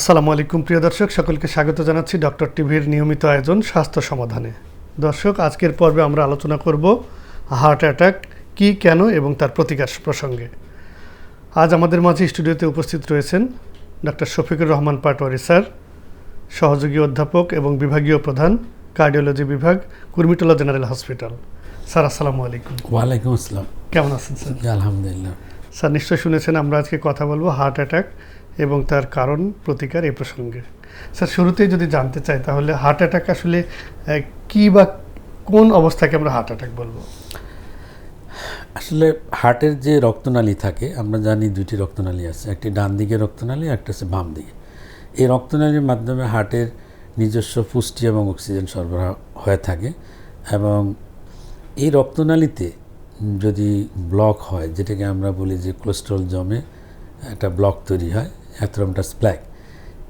আসসালামু আলাইকুম প্রিয় দর্শক। সকলকে স্বাগত জানাচ্ছি ডক্টর টিভির নিয়মিত আয়োজন স্বাস্থ্য সমাধানে। দর্শক আজকের পর্বে আমরা আলোচনা করব হার্ট অ্যাটাক কি কেন এবং তার প্রতিকার প্রসঙ্গে। আজ আমাদের মাঝে স্টুডিওতে উপস্থিত রয়েছেন ডক্টর শফিকুর রহমান পাটোয়ারি স্যার সহযোগী অধ্যাপক এবং বিভাগীয় প্রধান কার্ডিওলজি বিভাগ কুর্মিটোলা জেনারেল হসপিটাল। স্যার আসসালামু আলাইকুম। ওয়ালাইকুম আসসালাম। কেমন আছেন স্যার? আলহামদুলিল্লাহ। স্যার নিশ্চয় শুনেছেন আমরা আজকে কথা বলব হার্ট অ্যাটাক এবং তার কারণ প্রতিকার এই প্রসঙ্গে। স্যার, শুরুতেই যদি জানতে চাই, তাহলে হার্ট অ্যাটাক আসলে কি বা কোন অবস্থাকে আমরা হার্ট অ্যাটাক বলব? আসলে হার্টের যে রক্তনালী থাকে, আমরা জানি দুইটি রক্তনালী আছে, একটি ডান দিকে রক্তনালী একটা হচ্ছে বাম দিকে। এই রক্তনালীর মাধ্যমে হার্টের নিজস্ব পুষ্টি এবং অক্সিজেন সরবরাহ হয়ে থাকে এবং এই রক্তনালীতে যদি ব্লক হয়, যেটাকে আমরা বলি যে কোলেস্ট্রল জমে একটা ব্লক তৈরি হয় অ্যাথ্রোমটাস প্ল্যাগ।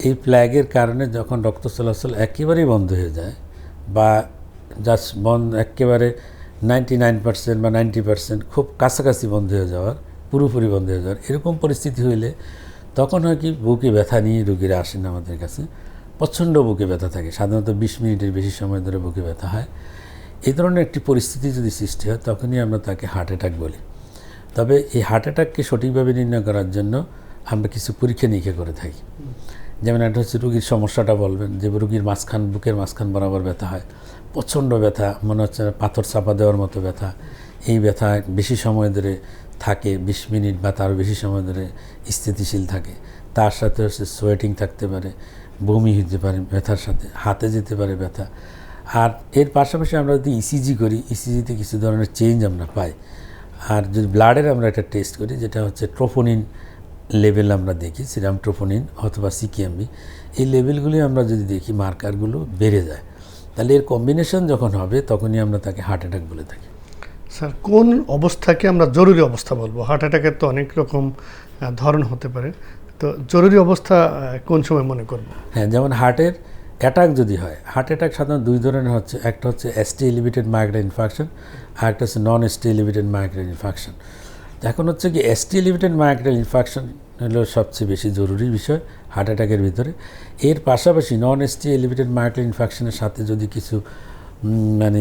এই প্ল্যাগের কারণে যখন রক্ত চলাচল একেবারেই বন্ধ হয়ে যায় বা জাস্ট বন্ধ, একেবারে নাইনটি নাইন পার্সেন্ট বা নাইনটি পার্সেন্ট খুব কাছাকাছি বন্ধ হয়ে যাওয়ার, পুরোপুরি বন্ধ হয়ে যাওয়ার এরকম পরিস্থিতি হইলে তখন হয় কি, বুকে ব্যথা নিয়ে রুগীরা আসেন আমাদের কাছে। প্রচণ্ড বুকে ব্যথা থাকে। সাধারণত বিশ মিনিটের বেশি সময় ধরে বুকে ব্যথা হয়। এই ধরনের একটি পরিস্থিতি যদি সৃষ্টি হয়, তখনই আমরা তাকে হার্ট অ্যাটাক বলি। তবে এই হার্ট অ্যাটাককে সঠিকভাবে নির্ণয় করার জন্য আমরা কিছু পরীক্ষা নিরীক্ষা করে থাকি। যেমন একটা হচ্ছে রুগীর সমস্যাটা বলবেন, যে রুগীর মাঝখান, বুকের মাঝখান বরাবর ব্যথা হয়। প্রচণ্ড ব্যথা, মনে হচ্ছে পাথর চাপা দেওয়ার মতো ব্যথা। এই ব্যথা বেশি সময় ধরে থাকে, বিশ মিনিট বা তার বেশি সময় ধরে স্থিতিশীল থাকে। তার সাথে হচ্ছে সোয়েটিং থাকতে পারে, বমি হতে পারে ব্যথার সাথে, হাতে যেতে পারে ব্যথা। আর এর পাশাপাশি আমরা যদি ইসিজি করি ইসিজিতে কিছু ধরনের চেঞ্জ আমরা পাই। আর যদি ব্লাডের আমরা একটা টেস্ট করি, যেটা হচ্ছে ট্রোফোনিন লেভেল আমরা দেখি সিরাম ট্রোফোনিন অথবা সিকিএমবি এই লেভেলগুলি আমরা যদি দেখি মার্কারগুলো বেড়ে যায় তাহলে এর কম্বিনেশন যখন হবে তখনই আমরা তাকে হার্ট অ্যাটাক বলে থাকি। স্যার কোন অবস্থাকে আমরা জরুরি অবস্থা বলব? হার্ট অ্যাটাকের তো অনেক রকম ধরন হতে পারে। তো জরুরি অবস্থা কোন সময় মনে করব? হ্যাঁ যেমন হার্টের অ্যাটাক যদি হয় হার্ট অ্যাটাক সাধারণত দুই ধরনের হচ্ছে একটা হচ্ছে এসটি এলিভেটেড মাইগ্রেন ইনফাকশন আর একটা হচ্ছে non ST elevated myocardial infarction এখন হচ্ছে কি এসটি এলিভেটেড মাইগ্রেন ইনফাকশন হলো সবচেয়ে বেশি জরুরি বিষয় হার্ট অ্যাটাকের ভিতরে। এর পাশাপাশি নন এসটি এলিভেটেড মাইগ্রেন ইনফাকশনের সাথে যদি কিছু মানে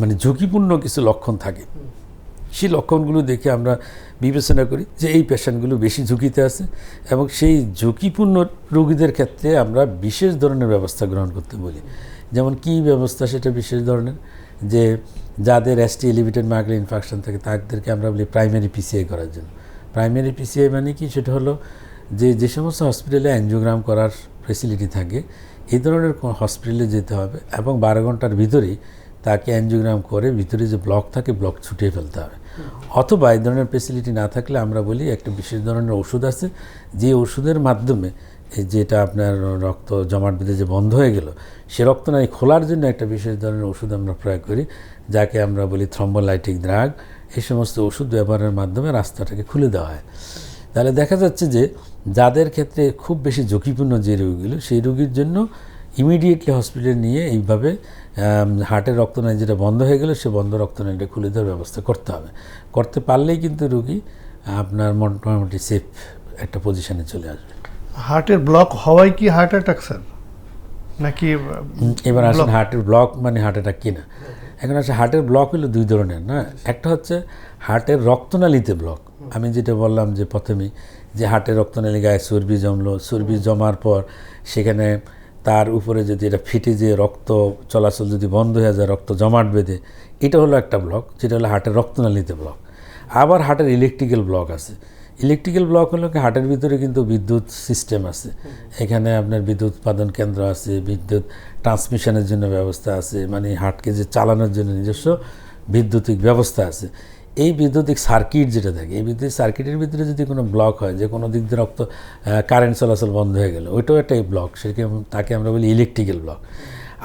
মানে ঝুঁকিপূর্ণ কিছু লক্ষণ থাকে, সেই লক্ষণগুলো দেখে আমরা বিবেচনা করি যে এই পেশেন্টগুলো বেশি ঝুঁকিতে আছে এবং সেই ঝুঁকিপূর্ণ রোগীদের ক্ষেত্রে আমরা বিশেষ ধরনের ব্যবস্থা গ্রহণ করতে বলি। যেমন কী ব্যবস্থা সেটা বিশেষ ধরনের? যে যাদের এসটি এলিভেটেড মাইগ্রেন ইনফেকশন থাকে, তাদেরকে আমরা বলি প্রাইমারি পিসিআই করার জন্য। প্রাইমারি পিসিআই মানে কি? সেটা হলো যে যে সমস্ত হসপিটালে অ্যানজিওগ্রাম করার ফেসিলিটি থাকে, এই ধরনের হসপিটালে যেতে হবে এবং বারো ঘণ্টার ভিতরেই তাকে অ্যানজিওগ্রাম করে ভিতরে যে ব্লক থাকে ব্লক ছুটিয়ে ফেলতে হবে। অথবা এই ধরনের ফেসিলিটি না থাকলে আমরা বলি একটা বিশেষ ধরনের ওষুধ আছে, যে ওষুধের মাধ্যমে এই যেটা আপনার রক্ত জমাট বেঁধে যে বন্ধ হয়ে গেল, সে রক্ত নাই খোলার জন্য একটা বিশেষ ধরনের ওষুধ আমরা প্রয়োগ করি, যাকে আমরা বলি থ্রম্বোলাইটিক ড্রাগ এই সমস্ত ওষুধ ব্যবহারের মাধ্যমে রাস্তাটাকে খুলে দেওয়া হয়। তাহলে দেখা যাচ্ছে যে যাদের ক্ষেত্রে খুব বেশি ঝুঁকিপূর্ণ যে রোগীগুলো, সেই রোগীর জন্য ইমিডিয়েটলি হসপিটালে নিয়ে এইভাবে হার্টের রক্তনালী যেটা বন্ধ হয়ে গেল, সে বন্ধ রক্তনালীটা খুলে দেওয়ার ব্যবস্থা করতে হবে। করতে পারলেই কিন্তু রোগী আপনার মোটামুটি সেফ একটা পজিশনে চলে আসবে। হার্টের ব্লক হওয়াই কি হার্ট অ্যাটাক স্যার? নাকি এবার আসেন হার্টের ব্লক মানে হার্ট অ্যাটাক কিনা? এখন আসে হার্টের ব্লক হলো দুই ধরনের না? একটা হচ্ছে হার্টের রক্তনালীতে ব্লক। আমি যেটা বললাম যে প্রথমেই যে হার্টের রক্তনালী গায়ে চর্বি জমলো চর্বি জমার পর সেখানে তার উপরে যদি এটা ফিটে যে রক্ত চলাচল যদি বন্ধ হয়ে যায় রক্ত জমাট বেঁধে এটা হলো একটা ব্লক যেটা হলো হার্টের রক্তনালীতে ব্লক। আবার হার্টের ইলেকট্রিক্যাল ব্লক আছে। ইলেকট্রিক্যাল ব্লক হলো কি হার্টের ভিতরে কিন্তু বিদ্যুৎ সিস্টেম আছে। এখানে আপনার বিদ্যুৎ উৎপাদন কেন্দ্র আছে, বিদ্যুৎ ট্রান্সমিশনের জন্য ব্যবস্থা আছে মানে হার্টকে যে চালানোর জন্য নিজস্ব বিদ্যুতিক ব্যবস্থা আছে। এই বিদ্যুতিক সার্কিট যেটা থাকে, এই বিদ্যুতিক সার্কিটের ভিতরে যদি কোনো ব্লক হয়, যে কোনো দিক দিয়ে রক্ত কারেন্ট চলাচল বন্ধ হয়ে গেল, ওইটাও একটা ব্লক, সেটাকে তাকে আমরা বলি ইলেকট্রিক্যাল ব্লক।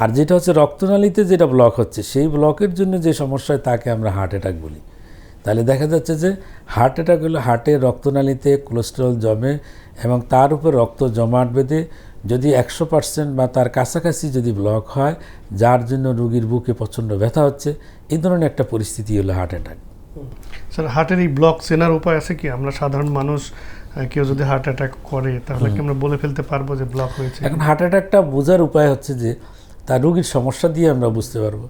আর যেটা হচ্ছে রক্তনালীতে যেটা ব্লক হচ্ছে, সেই ব্লকের জন্য যে সমস্যা হয়, তাকে আমরা হার্ট অ্যাটাক বলি। তাহলে দেখা যাচ্ছে যে হার্ট অ্যাটাক হলো হার্টের রক্তনালীতে কোলেস্টেরল জমে এবং তার উপর রক্ত জমাট বেঁধে যদি একশো পার্সেন্ট বা তার কাছাকাছি যদি ব্লক হয় যার জন্য রুগীর বুকে প্রচণ্ড ব্যথা হচ্ছে এই ধরনের একটা পরিস্থিতি হলো হার্ট অ্যাটাক স্যার হার্টের এই ব্লক চেনার উপায় আছে কি? আমরা সাধারণ মানুষ কেউ যদি হার্ট অ্যাটাক করে তাহলে কি আমরা বলে ফেলতে পারব যে ব্লক হয়েছে এখন হার্ট অ্যাটাকটা বোঝার উপায় হচ্ছে যে তার রুগীর সমস্যা দিয়ে আমরা বুঝতে পারব।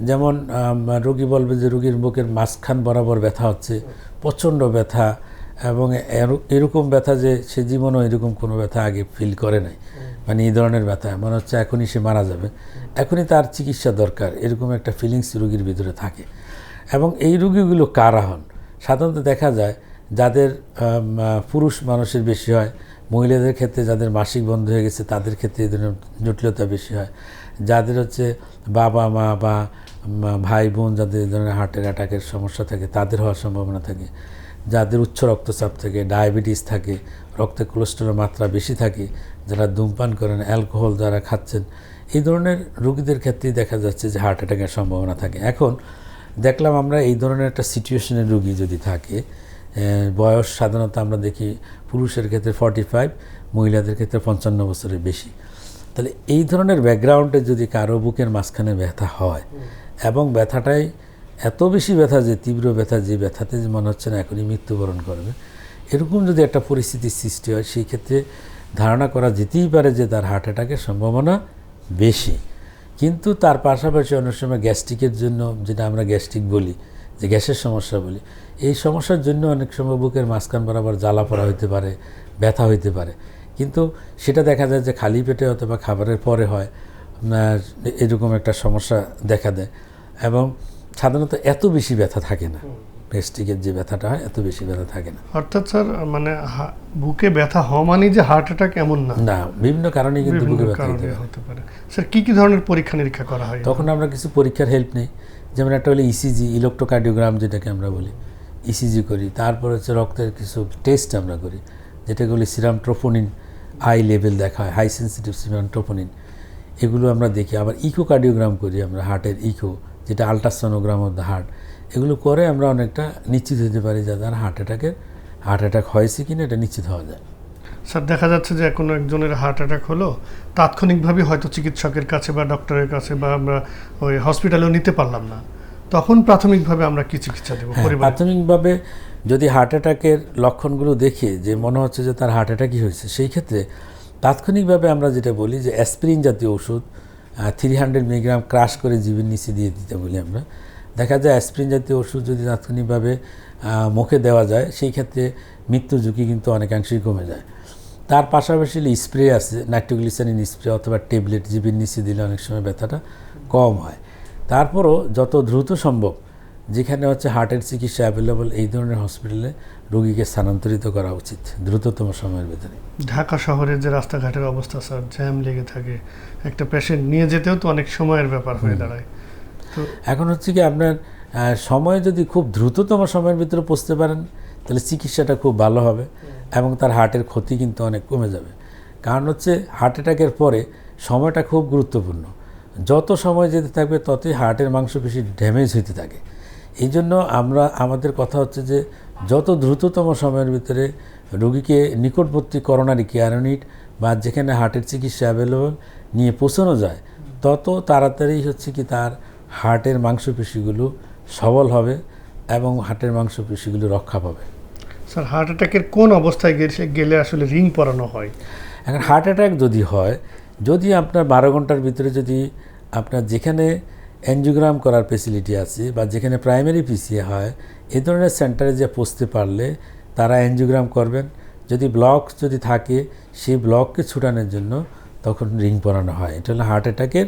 যেমন রোগী বলবে যে রোগীর বুকের মাঝখান বরাবর ব্যথা হচ্ছে প্রচণ্ড ব্যথা এবং এর- এরকম ব্যথা যে সে জীবনও এরকম কোনো ব্যথা আগে ফিল করে নাই। মানে এই ধরনের ব্যথা মনে হচ্ছে এখনই সে মারা যাবে। এখনই তার চিকিৎসা দরকার এরকম একটা ফিলিংস রুগীর ভিতরে থাকে। এবং এই রুগীগুলো কারা হন? সাধারণত দেখা যায় যাদের পুরুষ মানুষের বেশি হয় মহিলাদের ক্ষেত্রে যাদের মাসিক বন্ধ হয়ে গেছে তাদের ক্ষেত্রে এই ধরনের জটিলতা বেশি হয়। যাদের হচ্ছে বাবা মা বা ভাই বোন যাদের ধরনের হার্টের অ্যাটাকের সমস্যা থাকে, তাদের হওয়ার সম্ভাবনা থাকে। যাদের উচ্চ রক্তচাপ থাকে ডায়াবেটিস থাকে, রক্তে কোলেস্টেরলের মাত্রা বেশি থাকে, যারা ধূমপান করেন অ্যালকোহল যারা খাচ্ছেন, এই ধরনের রোগীদের ক্ষেত্রেই দেখা যাচ্ছে যে হার্ট অ্যাটাকের সম্ভাবনা থাকে। এখন দেখলাম আমরা এই ধরনের একটা সিচুয়েশনের রুগী যদি থাকে বয়স সাধারণত আমরা দেখি পুরুষের ক্ষেত্রে ফর্টি ফাইভ মহিলাদের ক্ষেত্রে পঞ্চান্ন বছরের বেশি। তাহলে এই ধরনের ব্যাকগ্রাউন্ডে যদি কারও বুকের মাঝখানে ব্যথা হয় এবং ব্যথাটাই এত বেশি ব্যথা যে, তীব্র ব্যথা যে ব্যথাতে যে মনে হচ্ছে না এখনই মৃত্যুবরণ করবে। এরকম যদি একটা পরিস্থিতির সৃষ্টি হয়, সেই ক্ষেত্রে ধারণা করা যেতেই পারে যে, তার হার্ট অ্যাটাকের সম্ভাবনা বেশি। কিন্তু তার পাশাপাশি অনেক সময় গ্যাস্ট্রিকের জন্য যেটা আমরা গ্যাস্ট্রিক বলি, যে গ্যাসের সমস্যা বলি, এই সমস্যার জন্য অনেক সময় বুকের মাঝখান বরাবর জ্বালা পড়া হইতে পারে, ব্যথা হইতে পারে। কিন্তু সেটা দেখা যায় যে, খালি পেটে অথবা খাবারের পরে হয়। আপনার এরকম একটা সমস্যা দেখা দেয়। এবং সাধারণত এত বেশি ব্যথা থাকে না। গ্যাস্ট্রিকের যে ব্যথাটা হয় এত বেশি ব্যথা থাকে না। অর্থাৎ স্যার মানে বুকে ব্যথা হওয়া মানে যে হার্ট অ্যাটাক এমন না। না বিভিন্ন কারণে কিন্তু বুকে ব্যথা হতে পারে। স্যার কি কি ধরনের পরীক্ষা নিরীক্ষা করা হয়? তখন আমরা কিছু পরীক্ষার হেল্প নেই। যেমন একটা হলো ইসিজি ইলেকট্রোকার্ডিওগ্রাম যেটাকে আমরা বলি। ইসিজি করি। তারপর হচ্ছে রক্তের কিছু টেস্ট আমরা করি। যেটাকে বলি সিরাম ট্রোফোনিন আই লেভেল দেখা হয় হাই সেন্সিটিভ সিরাম ট্রোপোনিন এগুলো আমরা দেখি। আবার ইকোকার্ডিওগ্রাম করি আমরা হার্টের ইকো যেটা আলট্রাসোনোগ্রাম অফ দ্য হার্ট। এগুলো করে আমরা অনেকটা নিশ্চিত হতে পারি যে তার হার্ট অ্যাটাকের হার্ট অ্যাটাক হয়েছে কি না এটা নিশ্চিত হওয়া যায়। স্যার দেখা যাচ্ছে যে কোনো একজনের হার্ট অ্যাটাক হলো তাৎক্ষণিকভাবে হয়তো চিকিৎসকের কাছে বা ডক্টরের কাছে বা আমরা ওই হসপিটালেও নিতে পারলাম না। তখন প্রাথমিকভাবে আমরা কি চিকিৎসা দেবো হ্যাঁ, প্রাথমিকভাবে যদি হার্ট অ্যাটাকের লক্ষণগুলো দেখে যে মনে হচ্ছে যে তার হার্ট অ্যাটাকই হয়েছে সেই ক্ষেত্রে তাৎক্ষণিকভাবে আমরা যেটা বলি যে অ্যাসপিরিন জাতীয় ওষুধ থ্রি হান্ড্রেড মিলিগ্রাম ক্রাশ করে জীবের নিচে দিয়ে দিতে বলি আমরা। দেখা যায় অ্যাসপিরিন জাতীয় ওষুধ যদি তাৎক্ষণিকভাবে মুখে দেওয়া যায়, সেই ক্ষেত্রে মৃত্যু ঝুঁকি কিন্তু অনেকাংশেই কমে যায়। তার পাশাপাশি স্প্রে আছে, নাইট্রোগ্লিসারিন স্প্রে অথবা ট্যাবলেট জীবের নিচে দিলে অনেক সময় ব্যথাটা কম হয়। তারপরও যত দ্রুত সম্ভব যেখানে হচ্ছে হার্টের চিকিৎসা অ্যাভেলেবল এই ধরনের হসপিটালে রোগীকে স্থানান্তরিত করা উচিত দ্রুততম সময়ের ভেতরে। ঢাকা শহরের যে রাস্তাঘাটের অবস্থা স্যার জ্যাম লেগে থাকে একটা পেশেন্ট নিয়ে যেতেও তো অনেক সময়ের ব্যাপার হয়ে দাঁড়ায়। তো এখন হচ্ছে কি আপনার সময় যদি খুব দ্রুততম সময়ের ভিতরে পৌঁছতে পারেন তাহলে চিকিৎসাটা খুব ভালো হবে এবং তার হার্টের ক্ষতি কিন্তু অনেক কমে যাবে। কারণ হচ্ছে হার্ট অ্যাটাকের পরে সময়টা খুব গুরুত্বপূর্ণ। যত সময় যেতে থাকবে ততই হার্টের মাংসপেশি ড্যামেজ হইতে থাকে। এই জন্য আমরা আমাদের কথা হচ্ছে যে যত দ্রুততম সময়ের ভিতরে রোগীকে নিকটবর্তী করোনারি কেয়ার ইউনিট বা যেখানে হার্টের চিকিৎসা অ্যাভেলেবল নিয়ে পৌঁছানো যায় তত তাড়াতাড়ি হচ্ছে কি তার হার্টের মাংসপেশিগুলো সবল হবে এবং হার্টের মাংসপেশিগুলো রক্ষা পাবে। স্যার হার্ট অ্যাটাকের কোন অবস্থায় গেলে গেলে আসলে রিং পরানো হয়? এখন হার্ট অ্যাটাক যদি হয় যদি আপনার বারো ঘণ্টার ভিতরে যদি আপনার যেখানে অ্যানজিওগ্রাম করার ফেসিলিটি আছে বা যেখানে প্রাইমারি পিসিএ হয়, এ ধরনের সেন্টারে যে পৌঁছতে পারলে তারা অ্যানজিওগ্রাম করবেন। যদি ব্লক যদি থাকে, সেই ব্লককে ছুটানোর জন্য তখন রিং পরানো হয়। এটা হলো হার্ট অ্যাটাকের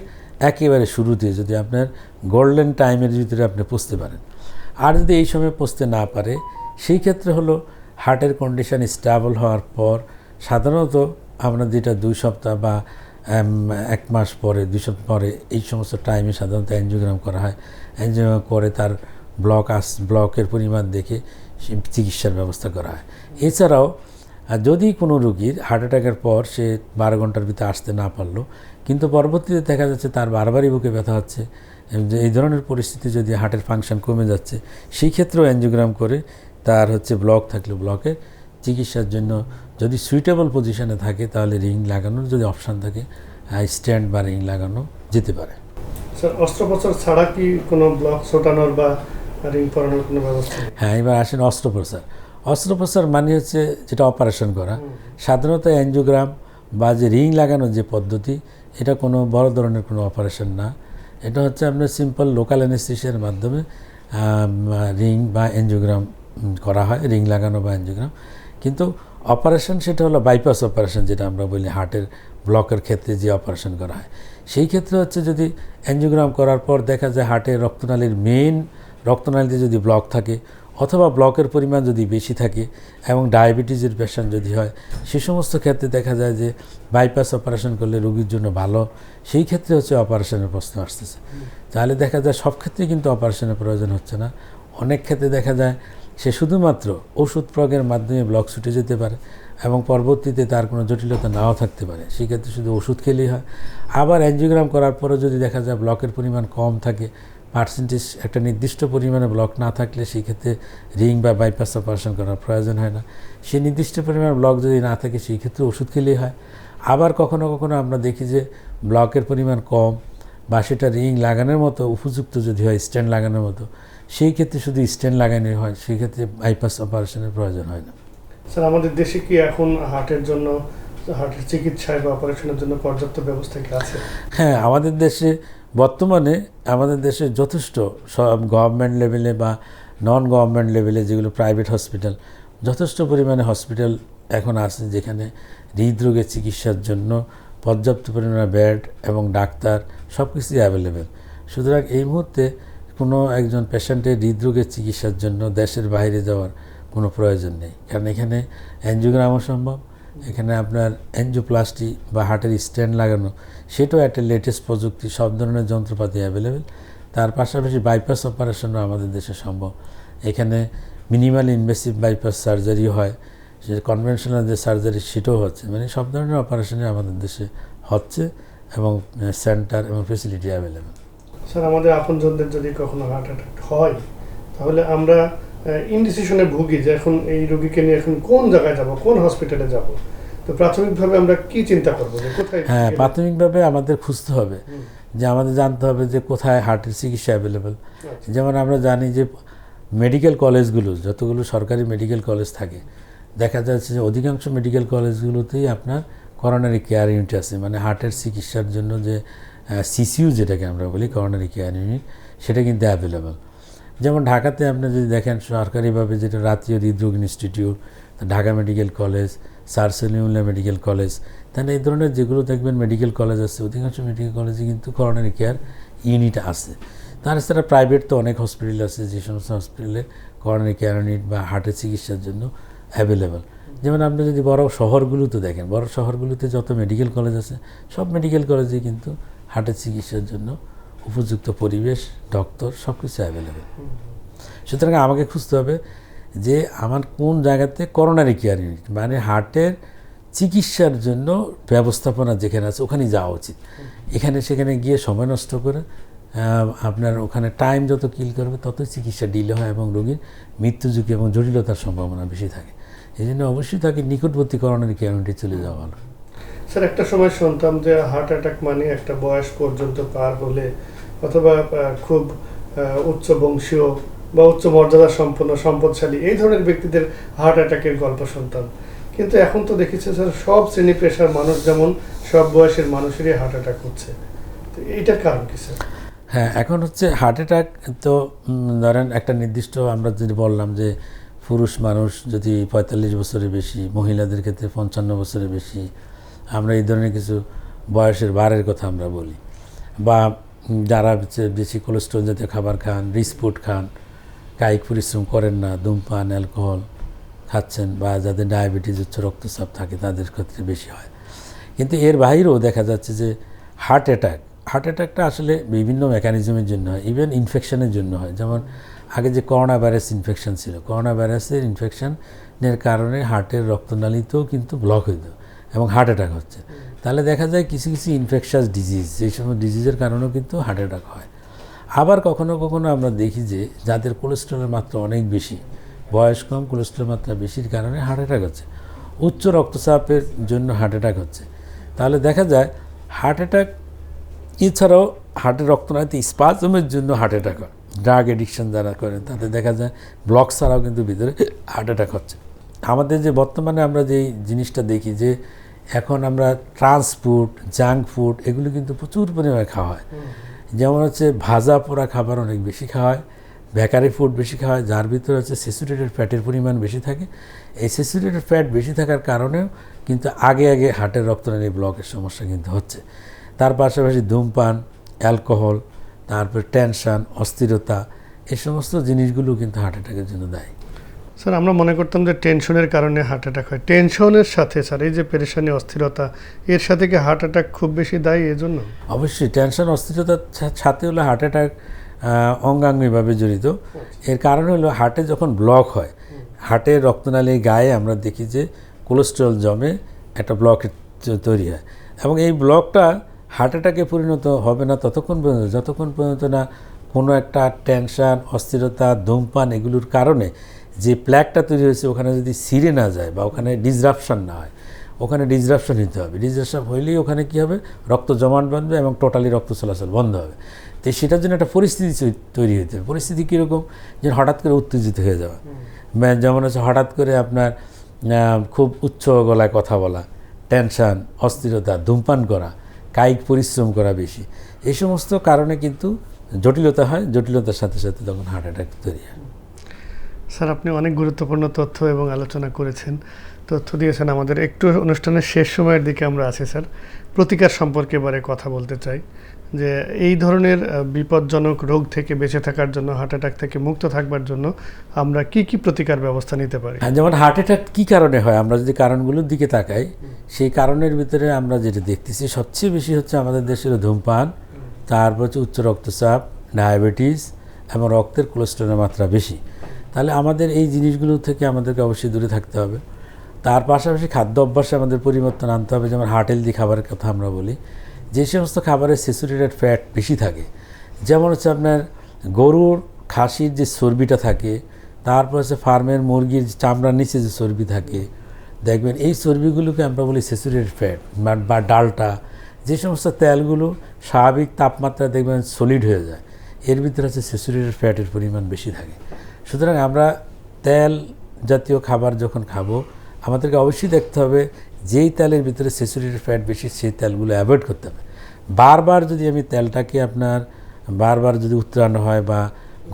একেবারে শুরুতে যদি আপনার গোল্ডেন টাইমের ভিতরে আপনি পৌঁছতে পারেন। আর যদি এই সময় পৌঁছতে না পারে, সেই ক্ষেত্রে হলো হার্টের কন্ডিশন স্টেবল হওয়ার পর সাধারণত আমরা যেটা দুই সপ্তাহ বা এক মাস পরে, দুই সপ্তাহ পরে এই সমস্ত টাইমে সাধারণত অ্যানজিওগ্রাম করা হয়। অ্যানজিওগ্রাম করে তার ব্লক আস ব্লকের পরিমাণ দেখে চিকিৎসার ব্যবস্থা করা হয়। এছাড়াও যদি কোনো রুগীর হার্ট অ্যাটাকের পর সে বারো ঘণ্টার ভিতরে আসতে না পারল, কিন্তু পরবর্তীতে দেখা যাচ্ছে তার বারবারই বুকে ব্যথা হচ্ছে এই ধরনের পরিস্থিতি যদি হার্টের ফাংশন কমে যাচ্ছে, সেই ক্ষেত্রেও অ্যানজিওগ্রাম করে তার হচ্ছে ব্লক থাকলে ব্লকে চিকিৎসার জন্য যদি সুইটেবল পজিশনে থাকে তাহলে রিং লাগানোর যদি অপশান থাকে স্ট্যান্ড বা রিং লাগানো যেতে পারে। স্যার অস্ত্রোপচার ছাড়া কি কোনো ব্লক ছোটানোর বা রিং পরানোর কোনো ব্যবস্থা হ্যাঁ এবার আসেন অস্ত্রোপচার। অস্ত্রোপচার মানে হচ্ছে যেটা অপারেশন করা। সাধারণত অ্যাঞ্জিওগ্রাম বা যে রিং লাগানোর যে পদ্ধতি এটা কোনো বড় ধরনের কোনো অপারেশন না। এটা হচ্ছে আপনার সিম্পল লোকাল অ্যানেস্থেশিয়ার মাধ্যমে রিং বা অ্যাঞ্জিওগ্রাম করা হয় রিং লাগানো বা অ্যাঞ্জিওগ্রাম কিন্তু অপারেশন সেটা হলো বাইপাস অপারেশন, যেটা আমরা বলি হার্টের ব্লকের ক্ষেত্রে যে অপারেশন করা হয়। সেই ক্ষেত্রে হচ্ছে যদি অ্যাঞ্জিওগ্রাম করার পর দেখা যায় হার্টের রক্তনালীর মেইন রক্তনালীতে যদি ব্লক থাকে, অথবা ব্লকের পরিমাণ যদি বেশি থাকে এবং ডায়াবেটিসের পেশেন্ট যদি হয়, সে সমস্ত ক্ষেত্রে দেখা যায় যে বাইপাস অপারেশন করলে রোগীর জন্য ভালো। সেই ক্ষেত্রে হচ্ছে অপারেশনের প্রশ্ন আসতেছে। তাহলে দেখা যায় সব ক্ষেত্রে কিন্তু অপারেশনের প্রয়োজন হচ্ছে না। অনেক ক্ষেত্রে দেখা যায় সে শুধুমাত্র ওষুধ প্রয়োগের মাধ্যমে ব্লক ছুটে যেতে পারে এবং পরবর্তীতে তার কোনো জটিলতা নাও থাকতে পারে। সেক্ষেত্রে শুধু ওষুধ খেলেই হয়। আবার অ্যাঞ্জিওগ্রাম করার পরও যদি দেখা যায় ব্লকের পরিমাণ কম থাকে পার্সেন্টেজ একটা নির্দিষ্ট পরিমাণে ব্লক না থাকলে সেই ক্ষেত্রে রিং বা বাইপাস অপারেশন করার প্রয়োজন হয় না। সেই নির্দিষ্ট পরিমাণ ব্লক যদি না থাকে সেই ক্ষেত্রে ওষুধ খেলেই হয়। আবার কখনো কখনো আমরা দেখি যে ব্লকের পরিমাণ কম বা সেটা রিং লাগানোর মতো, উপযুক্ত যদি হয় স্ট্যান্ড লাগানোর মতো সেই ক্ষেত্রে শুধু স্ট্যান্ড লাগানো হয় সেই ক্ষেত্রে বাইপাস অপারেশনের প্রয়োজন হয় না। স্যার আমাদের দেশে কি এখন হার্টের জন্য হার্টের চিকিৎসায় বা অপারেশনের জন্য পর্যাপ্ত ব্যবস্থা কি আছে? হ্যাঁ আমাদের দেশে বর্তমানে আমাদের দেশে যথেষ্ট সব গভর্নমেন্ট লেভেলে বা নন গভর্নমেন্ট লেভেলে যেগুলো প্রাইভেট হসপিটাল যথেষ্ট পরিমাণে হসপিটাল এখন আছে যেখানে হৃদরোগের চিকিৎসার জন্য পর্যাপ্ত পরিমাণে বেড এবং ডাক্তার সব কিছুই অ্যাভেলেবেল সুতরাং এই মুহূর্তে কোনো একজন পেশেন্টের হৃদরোগের চিকিৎসার জন্য দেশের বাইরে যাওয়ার কোনো প্রয়োজন নেই। কারণ এখানে অ্যানজিওগ্রামও সম্ভব, এখানে আপনার অ্যানজিওপ্লাস্টি বা হার্টের স্ট্যান্ড লাগানো, সেটাও একটা লেটেস্ট প্রযুক্তি, সব ধরনের যন্ত্রপাতি অ্যাভেলেবেল তার পাশাপাশি বাইপাস অপারেশনও আমাদের দেশে সম্ভব। এখানে মিনিমাল ইনভেসিভ বাইপাস সার্জারি হয় সে কনভেনশনাল যে সার্জারি সেটাও হচ্ছে। মানে সব ধরনের অপারেশনই আমাদের দেশে হচ্ছে এবং সেন্টার এবং ফেসিলিটি অ্যাভেলেবেল স্যার আমাদের আপনজনদের যদি কখনো হার্ট অ্যাটাক হয় তাহলে আমরা ইনডিসিশনে ভুগি যে এখন এই রোগীকে নিয়ে এখন কোন জায়গায় যাব কোন হসপিটালে যাব? তো প্রাথমিকভাবে আমরা কি চিন্তা করব যে কোথায় হ্যাঁ প্রাথমিকভাবে আমাদের খুঁজতে হবে যে আমাদের জানতে হবে যে কোথায় হার্টের চিকিৎসা অ্যাভেলেবেল আচ্ছা। যেমন আমরা জানি যে মেডিকেল কলেজগুলো যতগুলো সরকারি মেডিকেল কলেজ থাকে দেখা যাচ্ছে যে অধিকাংশ মেডিকেল কলেজগুলোতেই আপনার করোনারি কেয়ার ইউনিট আছে মানে হার্টের চিকিৎসার জন্য যে সিসিউ যেটাকে আমরা বলি করোনারি কেয়ার ইউনিট সেটা কিন্তু অ্যাভেলেবেল যেমন ঢাকাতে আপনি যদি দেখেন, সরকারিভাবে যেটা রাতীয় হৃদরোগ institute Dhaka medical college sir medical college তাহলে এই ধরনের যেগুলো দেখবেন মেডিকেল কলেজ আছে, অধিকাংশ মেডিকেল কলেজে কিন্তু করোনারি কেয়ার ইউনিট আছে। তাছাড়া প্রাইভেট তো অনেক হসপিটাল আছে, যে সমস্ত হসপিটালে করোনারি কেয়ার ইউনিট বা হার্টের চিকিৎসার জন্য অ্যাভেলেবেল যেমন আপনি যদি বড় শহরগুলোতে দেখেন, বড় শহরগুলোতে যত মেডিকেল কলেজ আছে, সব মেডিকেল কলেজে কিন্তু হার্টের চিকিৎসার জন্য উপযুক্ত পরিবেশ, ডক্টর সব কিছু অ্যাভেলেবেল সুতরাং আমাকে খুঁজতে হবে যে আমার কোন জায়গাতে করোনারি কেয়ার ইউনিট মানে হার্টের চিকিৎসার জন্য ব্যবস্থাপনা যেখানে আছে, ওখানেই যাওয়া উচিত। এখানে সেখানে গিয়ে সময় নষ্ট করে আপনার ওখানে টাইম যত কিল করবে, ততই চিকিৎসা ডিলে হয় এবং রোগীর মৃত্যু ঝুঁকি এবং জটিলতার সম্ভাবনা বেশি থাকে। এই জন্য অবশ্যই তাকে নিকটবর্তী করোনারি কেয়ার ইউনিটে চলে যাওয়া ভালো। স্যার, একটা সময় শুনতাম যে হার্ট অ্যাটাক মানে একটা বয়স পর্যন্ত পার হলে অথবা খুব উচ্চ বংশীয় বা উচ্চ মর্যাদা সম্পন্ন, সম্পদশালী এই ধরনের ব্যক্তিদের হার্ট অ্যাটাকের গল্প শুনতাম। কিন্তু এখন তো দেখেছি স্যার, সব শ্রেণি পেশার মানুষ যেমন সব বয়সের মানুষেরই হার্ট অ্যাটাক হচ্ছে। তো এইটার কারণ কি স্যার? হ্যাঁ এখন হচ্ছে হার্ট অ্যাটাক তো ধরেন একটা নির্দিষ্ট আমরা যদি বললাম যে পুরুষ মানুষ যদি পঁয়তাল্লিশ বছরের বেশি, মহিলাদের ক্ষেত্রে পঞ্চান্ন বছরের বেশি আমরা এই ধরনের কিছু বয়সের বারের কথা আমরা বলি। বা যারা বেশি কোলেস্ট্রল জাতীয় খাবার খান রিচ খান, কায়িক পরিশ্রম করেন না, ধূমপান, অ্যালকোহল খাচ্ছেন বা যাদের ডায়াবেটিস উচ্চ রক্তচাপ থাকে, তাদের ক্ষেত্রে বেশি হয়। কিন্তু এর বাইরেও দেখা যাচ্ছে যে হার্ট অ্যাটাক হার্ট অ্যাটাকটা আসলে বিভিন্ন মেকানিজমের জন্য হয় ইভেন ইনফেকশনের জন্য হয়। যেমন আগে যে করোনা ভাইরাস ইনফেকশন ছিল করোনা ভাইরাসের ইনফেকশনের কারণে হার্টের রক্তনালীতেও কিন্তু ব্লক হইত। এবং হার্ট অ্যাটাক হচ্ছে। তাহলে দেখা যায় কিছু কিছু ইনফেকশাস ডিজিজ সেই সময় ডিজিজের কারণেও কিন্তু হার্ট অ্যাটাক হয়। আবার কখনো কখনো আমরা দেখি যে যাদের কোলেস্ট্রলের মাত্রা অনেক বেশি, বয়স কম কোলেস্ট্রলের মাত্রা বেশির কারণে হার্ট অ্যাটাক হচ্ছে। উচ্চ রক্তচাপের জন্য হার্ট অ্যাটাক হচ্ছে। তাহলে দেখা যায় হার্ট অ্যাটাক এছাড়াও হার্টের রক্তনালীতে স্পাজমের জন্য হার্ট অ্যাটাক হয়। ড্রাগ এডিকশন যারা করেন তাদের দেখা যায় ব্লক ছাড়াও কিন্তু ভিতরে হার্ট অ্যাটাক হচ্ছে। আমাদের যে বর্তমানে আমরা যে জিনিসটা দেখি যে এখন আমরা ট্রান্স ফুড জাঙ্ক ফুড এগুলো কিন্তু প্রচুর পরিমাণে খাওয়া হয়। যেমন হচ্ছে ভাজা পোড়া খাবার অনেক বেশি খাওয়া হয় বেকারি ফুড বেশি খাওয়া হয় যার ভিতরে হচ্ছে স্যাচুরেটেড ফ্যাটের পরিমাণ বেশি থাকে। এই স্যাচুরেটেড ফ্যাট বেশি থাকার কারণেও কিন্তু আগে আগে হার্টের রক্তনালী ব্লকের সমস্যা কিন্তু হচ্ছে। তার পাশাপাশি ধূমপান অ্যালকোহল তারপর টেনশন অস্থিরতা এই সমস্ত জিনিসগুলো কিন্তু হার্ট অ্যাটাকের জন্য দায়ী। স্যার, আমরা মনে করতাম যে টেনশনের কারণে হার্ট অ্যাটাক হয়। টেনশনের সাথে, স্যার, এই যে পেরেশানি, অস্থিরতা, এর সাথে কি হার্ট অ্যাটাক খুব বেশি দায়ী জন্য অবশ্যই, টেনশন অস্থিরতার সাথে হলো হার্ট অ্যাটাক অঙ্গাঙ্গিভাবে জড়িত। এর কারণ হলো হার্টে যখন ব্লক হয়, হার্টে রক্তনালীর গায়ে আমরা দেখি যে কোলেস্ট্রল জমে একটা ব্লক তৈরি হয়। এবং এই ব্লকটা হার্ট অ্যাটাকে পরিণত হবে না ততক্ষণ পর্যন্ত, যতক্ষণ পর্যন্ত না কোনো একটা টেনশন, অস্থিরতা, ধূমপান এগুলোর কারণে যে প্ল্যাকটা তৈরি হয়েছে ওখানে যদি সিরে না যায় বা ওখানে ডিসরাপশন না হয় ওখানে ডিসরাপশন নিতে হবে। ডিসরাপশন হইলেই ওখানে কী হবে? রক্ত জমাট বাঁধবে এবং টোটালি রক্ত চলাচল বন্ধ হবে। তো সেটার জন্য একটা পরিস্থিতি তৈরি হতে হবে। পরিস্থিতি কীরকম? যে হঠাৎ করে উত্তেজিত হয়ে যাওয়া। যেমন হচ্ছে হঠাৎ করে আপনার খুব উচ্চ গলায় কথা বলা টেনশন অস্থিরতা ধূমপান করা কায়িক পরিশ্রম করা বেশি। এই সমস্ত কারণে কিন্তু জটিলতা হয়। জটিলতার সাথে সাথে তখন হার্ট অ্যাটাক তৈরি হয়। স্যার আপনি অনেক গুরুত্বপূর্ণ তথ্য এবং আলোচনা করেছেন। তথ্য দিয়েছেন আমাদের। একটু অনুষ্ঠানের শেষ সময়ের দিকে আমরা আছি স্যার। প্রতিকার সম্পর্কে এবারে কথা বলতে চাই যে এই ধরনের বিপজ্জনক রোগ থেকে বেঁচে থাকার জন্য হার্ট অ্যাটাক থেকে মুক্ত থাকবার জন্য আমরা কি কি প্রতিকার ব্যবস্থা নিতে পারি? হ্যাঁ, যেমন হার্ট অ্যাটাক কী কারণে হয়? আমরা যদি কারণগুলোর দিকে তাকাই সেই কারণের ভিতরে আমরা যেটা দেখতেছি সবচেয়ে বেশি হচ্ছে আমাদের দেশের ধূমপান তারপর হচ্ছে উচ্চ রক্তচাপ ডায়াবেটিস এবং রক্তের কোলেস্ট্রলের মাত্রা বেশি। তাহলে আমাদের এই জিনিসগুলো থেকে আমাদেরকে অবশ্যই দূরে থাকতে হবে। তার পাশাপাশি খাদ্য অভ্যাসে আমাদের পরিবর্তন আনতে হবে, যেমন হার্ট হেলদি খাবারের কথা আমরা বলি। যে সমস্ত খাবারে স্যাচুরেটেড ফ্যাট বেশি থাকে, যেমন হচ্ছে আপনার গরুর খাসির যে চর্বিটা থাকে, তারপর হচ্ছে ফার্মের মুরগির চামড়ার নিচে যে চর্বি থাকে, দেখবেন এই চর্বিগুলোকে আমরা বলি স্যাচুরেটেড ফ্যাট বা ডালটা। যে সমস্ত তেলগুলো স্বাভাবিক তাপমাত্রা দেখবেন সলিড হয়ে যায়, এর ভিতরে হচ্ছে স্যাচুরেটেড ফ্যাটের পরিমাণ বেশি থাকে। সুতরাং আমরা তেল জাতীয় খাবার যখন খাব, আমাদেরকে অবশ্যই দেখতে হবে যেই তেলের ভিতরে স্যাচুরেটেড ফ্যাট বেশি, সেই তেলগুলো অ্যাভয়েড করতে হবে। বারবার যদি আমি তেলটাকে আপনার, বারবার যদি উত্তরানো হয় বা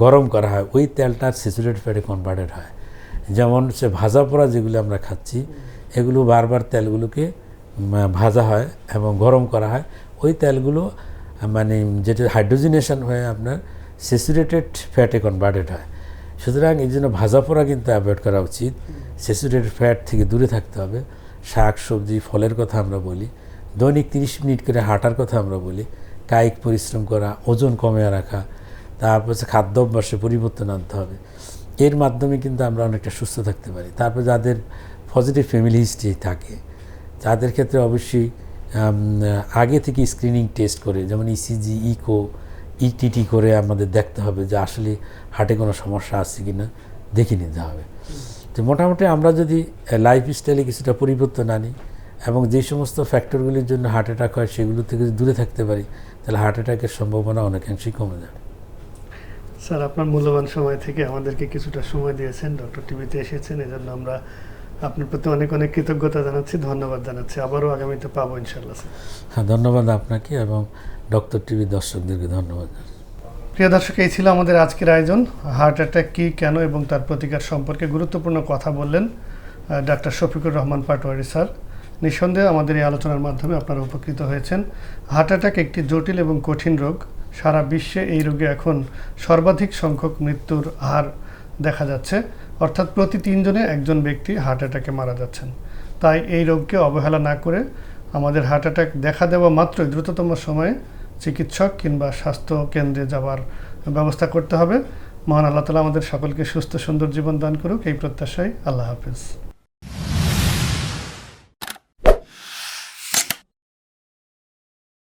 গরম করা হয়, ওই তেলটার স্যাচুরেটেড ফ্যাটে কনভার্টেড হয়। যেমন সে ভাজা পোড়া যেগুলো আমরা খাচ্ছি, এগুলো বারবার তেলগুলোকে ভাজা হয় এবং গরম করা হয়। ওই তেলগুলো মানে যেটা হাইড্রোজিনেশন হয়ে আপনার স্যাচুরেটেড ফ্যাটে কনভার্টেড হয়। সুতরাং এই জন্য ভাজা পোড়া কিন্তু অ্যাভয়েড করা উচিত। স্যাচুরেটেড ফ্যাট থেকে দূরে থাকতে হবে। শাক, সবজি, ফলের কথা আমরা বলি, দৈনিক তিরিশ মিনিট করে হাঁটার কথা আমরা বলি, কায়িক পরিশ্রম করা, ওজন কমে রাখা, তারপর হচ্ছে খাদ্য অভ্যাসে পরিবর্তন আনতে হবে। এর মাধ্যমে কিন্তু আমরা অনেকটা সুস্থ থাকতে পারি। তারপর যাদের পজিটিভ ফ্যামিলি হিস্ট্রি থাকে, তাদের ক্ষেত্রে অবশ্যই আগে থেকে স্ক্রিনিং টেস্ট করে, যেমন E ইসিজি ইকো ইটিটি করে আমাদের দেখতে হবে যে আসলে হার্টে কোনো সমস্যা আছে কি না দেখে নিতে হবে। তো মোটামুটি আমরা যদি লাইফ স্টাইলে কিছুটা পরিবর্তন আনি এবং যে সমস্ত ফ্যাক্টরগুলির জন্য হার্ট অ্যাটাক হয় সেগুলো থেকে যদি দূরে থাকতে পারি, তাহলে হার্ট অ্যাটাকের সম্ভাবনা অনেকাংশেই কমে যাবে। স্যার, আপনার মূল্যবান সময় থেকে আমাদেরকে কিছুটা সময় দিয়েছেন। ডক্টর টিভিতে এসেছেন, এজন্য আমরা আপনার প্রতি অনেক অনেক কৃতজ্ঞতা জানাচ্ছি ধন্যবাদ জানাচ্ছি। আবারও আগামীতে পাবো ইনশাল্লাহ হ্যাঁ ধন্যবাদ আপনাকে এবং ডক্টর টিভি দর্শকদেরকে ধন্যবাদ প্রিয় দর্শক এই ছিল আমাদের আজকের আয়োজন। হার্ট অ্যাটাক কী কেন এবং তার প্রতিকার সম্পর্কে গুরুত্বপূর্ণ কথা বললেন ডাক্তার শফিকুর রহমান পাটোয়ারি স্যার। নিঃসন্দেহে আমাদের এই আলোচনার মাধ্যমে আপনারা উপকৃত হয়েছেন। হার্ট অ্যাটাক একটি জটিল এবং কঠিন রোগ। সারা বিশ্বে এই রোগে এখন সর্বাধিক সংখ্যক মৃত্যুর হার দেখা যাচ্ছে। অর্থাৎ প্রতি তিনজনে একজন ব্যক্তি হার্ট অ্যাটাকে মারা যাচ্ছেন। তাই এই রোগকে অবহেলা না করে আমাদের হার্ট অ্যাটাক দেখা দেওয়া মাত্রই দ্রুততম সময়ে চিকিৎসক কিংবা স্বাস্থ্য কেন্দ্রে যাওয়ার ব্যবস্থা করতে হবে। মহান আল্লাহ তালা আমাদের সকলকে সুস্থ সুন্দর জীবন দান করুক। এই প্রত্যাশায় আল্লাহ হাফিজ।